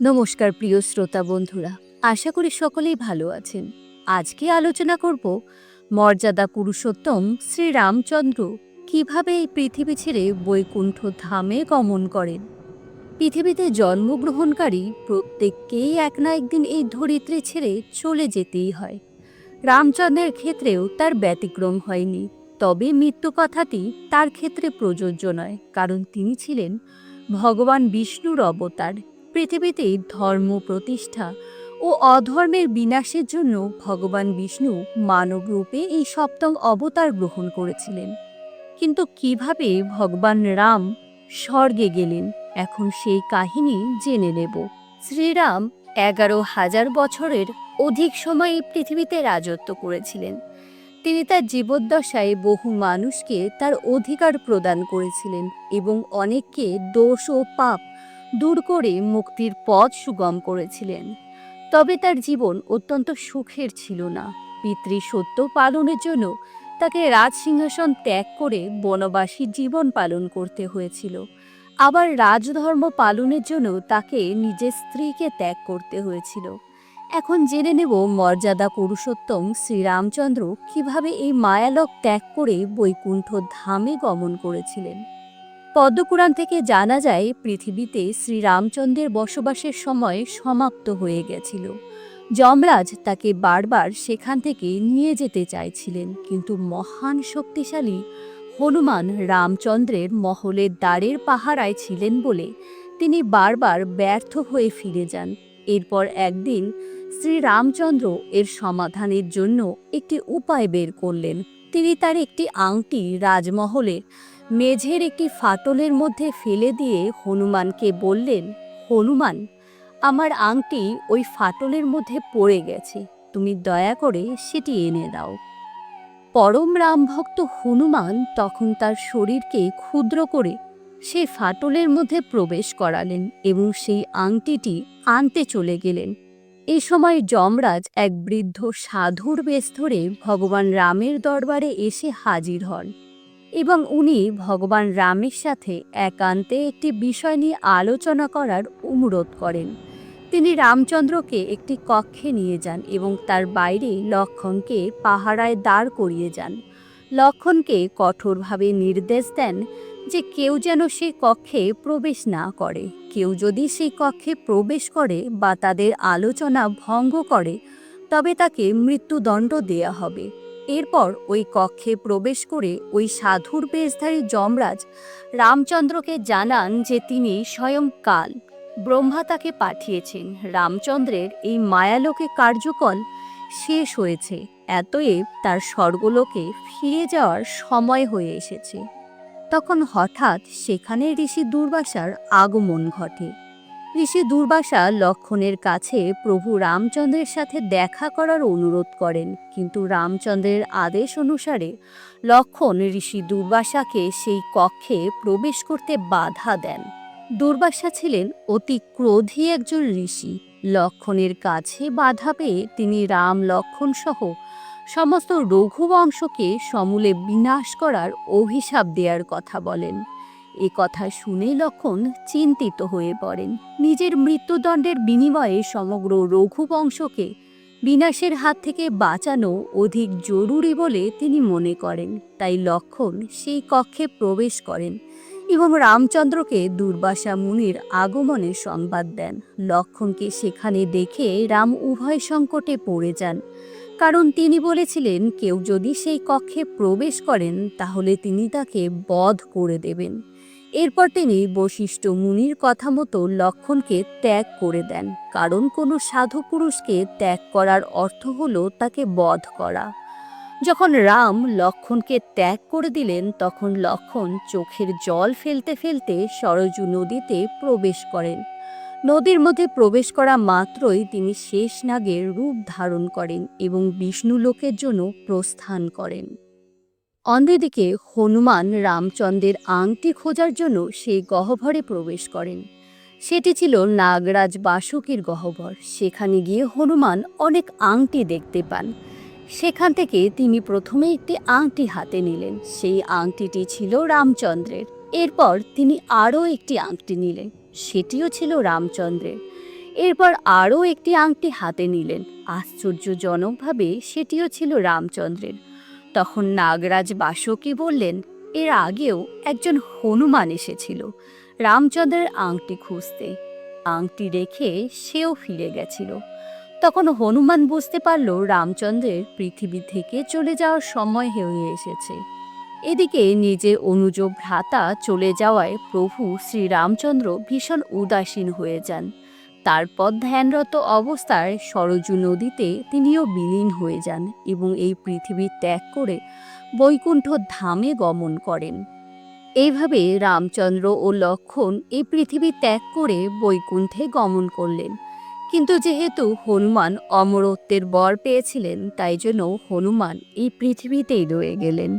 নমস্কার প্রিয় শ্রোতা বন্ধুরা, আশা করি সকলেই ভালো আছেন। আজকে আলোচনা করব মর্যাদা পুরুষোত্তম শ্রীরামচন্দ্র কীভাবে এই পৃথিবী ছেড়ে বৈকুণ্ঠ ধামে গমন করেন। পৃথিবীতে জন্মগ্রহণকারী প্রত্যেককেই এক না একদিন এই ধরিত্রী ছেড়ে চলে যেতেই হয়। রামচন্দ্রের ক্ষেত্রেও তার ব্যতিক্রম হয়নি, তবে মৃত্যু কথাটি তার ক্ষেত্রে প্রযোজ্য নয়, কারণ তিনি ছিলেন ভগবান বিষ্ণুর অবতার। পৃথিবীতে ধর্ম, প্রতিষ্ঠা ও অধর্মের বিনাশের জন্য ভগবান বিষ্ণু মানব রূপে এই সপ্তম অবতার গ্রহণ করেছিলেন। কিন্তু কীভাবে ভগবান রাম স্বর্গে গেলেন, এখন সেই কাহিনী জেনে নেব। শ্রীরাম এগারো হাজার বছরের অধিক সময় এই পৃথিবীতে রাজত্ব করেছিলেন। তিনি তার জীবদ্দশায় বহু মানুষকে তার অধিকার প্রদান করেছিলেন এবং অনেককে দোষ ও পাপ দূর করে মুক্তির পথ সুগম করেছিলেন। তবে তার জীবন অত্যন্ত সুখের ছিল না। পিতৃ সত্য পালনের জন্য তাকে রাজসিংহাসন ত্যাগ করে বনবাসী জীবন পালন করতে হয়েছিল। আবার রাজধর্ম পালনের জন্য তাকে নিজের স্ত্রীকে ত্যাগ করতে হয়েছিল। এখন জেনে নেব মর্যাদা পুরুষোত্তম শ্রীরামচন্দ্র কীভাবে এই মায়ালক ত্যাগ করে বৈকুণ্ঠ ধামে গমন করেছিলেন। পদ্মপুরাণ থেকে জানা যায়, পৃথিবীতে শ্রীরামচন্দ্রের বসবাসের সময় সমাপ্ত হয়ে গেছিল। যমরাজ তাকে বারবার সেখান থেকে নিয়ে যেতে চাইছিলেন, কিন্তু মহান শক্তিশালী হনুমান রামচন্দ্রের মহলের দ্বারের পাহারায় ছিলেন বলে তিনি বারবার ব্যর্থ হয়ে ফিরে যান। এরপর একদিন শ্রী রামচন্দ্র এর সমাধানের জন্য একটি উপায় বের করলেন। তিনি তার একটি আংটি রাজমহলের মেঝের একটি ফাটলের মধ্যে ফেলে দিয়ে হনুমানকে বললেন, হনুমান, আমার আংটি ওই ফাটলের মধ্যে পড়ে গেছে। তুমি দয়া করে সেটি এনে দাও। পরম রামভক্ত হনুমান তখন তার শরীরকে ক্ষুদ্র করে সেই ফাটলের মধ্যে প্রবেশ করালেন এবং সেই আংটিটি আনতে চলে গেলেন। এ সময় যমরাজ এক বৃদ্ধ সাধুর বেশ ধরে ভগবান রামের দরবারে এসে হাজির হন। এবং উনি ভগবান রামের সাথে একান্তে একটি বিষয় নিয়ে আলোচনা করার অনুরোধ করেন। তিনি রামচন্দ্রকে একটি কক্ষে নিয়ে যান এবং তার বাইরে লক্ষণকে পাহারায় দাঁড় করিয়ে যান। লক্ষণকে কঠোরভাবে নির্দেশ দেন যে কেউ যেন সে কক্ষে প্রবেশ না করে। কেউ যদি সেই কক্ষে প্রবেশ করে বা তাদের আলোচনা ভঙ্গ করে, তবে তাকে মৃত্যুদণ্ড দেয়া হবে। এরপর ওই কক্ষে প্রবেশ করে ওই সাধুর বেশধারী যমরাজ রামচন্দ্রকে জানান যে তিনি স্বয়ং কাল ব্রহ্মা তাকে পাঠিয়েছেন। রামচন্দ্রের এই মায়ালোকে কার্যকল শেষ হয়েছে। এতএব তার স্বর্গলোকে ফিরে যাওয়ার সময় হয়ে এসেছে। তখন হঠাৎ সেখানে ঋষি দুর্বাসার আগমন ঘটে। ঋষি দুর্বাসা লক্ষণের কাছে প্রভু রামচন্দ্রের সাথে দেখা করার অনুরোধ করেন। কিন্তু রামচন্দ্রের আদেশ অনুসারে লক্ষণ ঋষি দুর্বাসাকে সেই কক্ষে প্রবেশ করতে বাধা দেন। দুর্বাসা ছিলেন অতি ক্রোধী একজন ঋষি। লক্ষণের কাছে বাধা পেয়ে তিনি রাম লক্ষণ সহ সমস্ত রঘুবংশকে সমূলে বিনাশ করার অভিশাপ দেওয়ার কথা বলেন। এ কথা শুনে লক্ষণ চিন্তিত হয়ে পড়েন। নিজের মৃত্যুদণ্ডের বিনিময়ে সমগ্র রঘুবংশকে বিনাশের হাত থেকে বাঁচানো অধিক জরুরি বলে তিনি মনে করেন। তাই লক্ষণ সেই কক্ষে প্রবেশ করেন এবং রামচন্দ্রকে দুর্বাসা মুনির আগমনের সংবাদ দেন। লক্ষণকে সেখানে দেখে রাম উভয় সংকটে পড়ে যান। কারণ তিনি বলেছিলেন, কেউ যদি সেই কক্ষে প্রবেশ করেন, তাহলে তিনি তাকে বধ করে দেবেন। এরপর তিনি বশিষ্ঠ মুনির কথা মতো লক্ষণকে ত্যাগ করে দেন। কারণ কোনো সাধু পুরুষকে ত্যাগ করার অর্থ হলো তাকে বধ করা। যখন রাম লক্ষণকে ত্যাগ করে দিলেন, তখন লক্ষণ চোখের জল ফেলতে ফেলতে সরজু নদীতে প্রবেশ করেন। নদীর মধ্যে প্রবেশ করা মাত্রই তিনি শেষ নাগের রূপ ধারণ করেন এবং বিষ্ণু লোকের জন্য প্রস্থান করেন। অন্যদিকে হনুমান রামচন্দ্রের আংটি খোঁজার জন্য সেই গহ্বরে প্রবেশ করেন। সেটি ছিল নাগরাজ বাসুকীর গহ্বর। সেখানে গিয়ে হনুমান অনেক আংটি দেখতে পান। সেখান থেকে তিনি প্রথমে একটি আংটি হাতে নিলেন। সেই আংটিটি ছিল রামচন্দ্রের। এরপর তিনি আরও একটি আংটি নিলেন। সেটিও ছিল রামচন্দ্রের। এরপর আরও একটি আংটি হাতে নিলেন। আশ্চর্যজনকভাবে সেটিও ছিল রামচন্দ্রের। তখন নাগরাজ বাসকী বললেন, এর আগেও একজন হনুমান এসেছিল, রামচন্দ্রের আংটি খুঁজতে। আংটি রেখে সেও ফিরে গেছিল। তখন হনুমান বুঝতে পারল রামচন্দ্রের পৃথিবী থেকে চলে যাওয়ার সময় হয়ে এসেছে। এদিকে নিজে অনুজ ভ্রাতা চলে যাওয়ায় প্রভু শ্রীরামচন্দ্র ভীষণ উদাসীন হয়ে যান। তারপর ধ্যানরত অবস্থায় সরজু নদীতে তিনিও বিলীন হয়ে যান এবং এই পৃথিবী ত্যাগ করে বৈকুণ্ঠ ধামে গমন করেন। এইভাবে রামচন্দ্র ও লক্ষণ এই পৃথিবী ত্যাগ করে বৈকুণ্ঠে গমন করলেন। কিন্তু যেহেতু হনুমান অমরত্বের বর পেয়েছিলেন, তাই জন্য হনুমান এই পৃথিবীতেই রয়ে গেলেন।